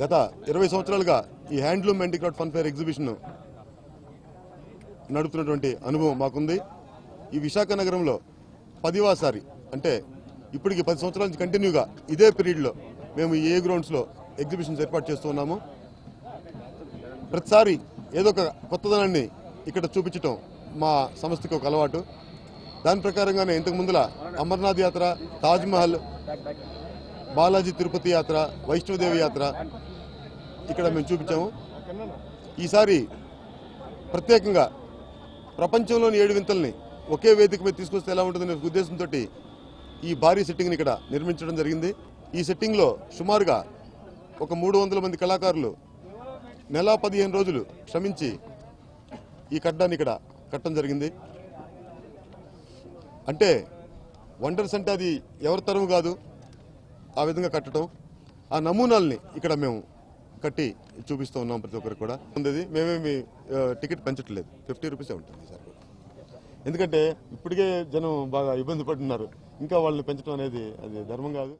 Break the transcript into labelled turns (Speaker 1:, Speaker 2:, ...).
Speaker 1: గత ఇరవై సంవత్సరాలుగా ఈ handloom handicraft fun fair exhibition నడుపుతున్నటువంటి అనుభవం మాకుంది. ఈ విశాఖ నగరంలో పదివాసారి అంటే ఇప్పటికి పది సంవత్సరాల నుంచి కంటిన్యూగా ఇదే పీరియడ్లో మేము ఏ గ్రౌండ్స్లో ఎగ్జిబిషన్స్ ఏర్పాటు చేస్తూ ఉన్నాము. ప్రతిసారి ఏదో ఒక కొత్తదనాన్ని ఇక్కడ చూపించటం మా సంస్థకి ఒక అలవాటు. దాని ప్రకారంగానే ఇంతకు ముందుల అమర్నాథ్ యాత్ర తాజ్మహల్ బాలాజీ తిరుపతి యాత్ర వైష్ణోదేవి యాత్ర ఇక్కడ మేము చూపించాము. ఈసారి ప్రత్యేకంగా ప్రపంచంలోని ఏడు వింతల్ని ఒకే వేదిక మీద తీసుకొస్తే ఎలా ఉంటుందనే ఉద్దేశంతో ఈ భారీ సెట్టింగ్ని ఇక్కడ నిర్మించడం జరిగింది. ఈ సెట్టింగ్లో సుమారుగా ఒక మూడు వందల మంది కళాకారులు నెల పదిహేను రోజులు శ్రమించి ఈ కట్టడాన్ని ఇక్కడ కట్టడం జరిగింది. అంటే వండర్స్ అంటే అది ఎవరి తరం కాదు. ఆ విధంగా కట్టడం ఆ నమూనాల్ని ఇక్కడ మేము కట్టి చూపిస్తూ ఉన్నాం ప్రతి ఒక్కరికి కూడా. ఉంది మేమేమి టికెట్ పెంచట్లేదు. ఫిఫ్టీ రూపీసే ఉంటుంది సార్. ఎందుకంటే ఇప్పటికే జనం బాగా ఇబ్బంది పడుతున్నారు. ఇంకా వాళ్ళని పెంచడం అనేది అది ధర్మం కాదు.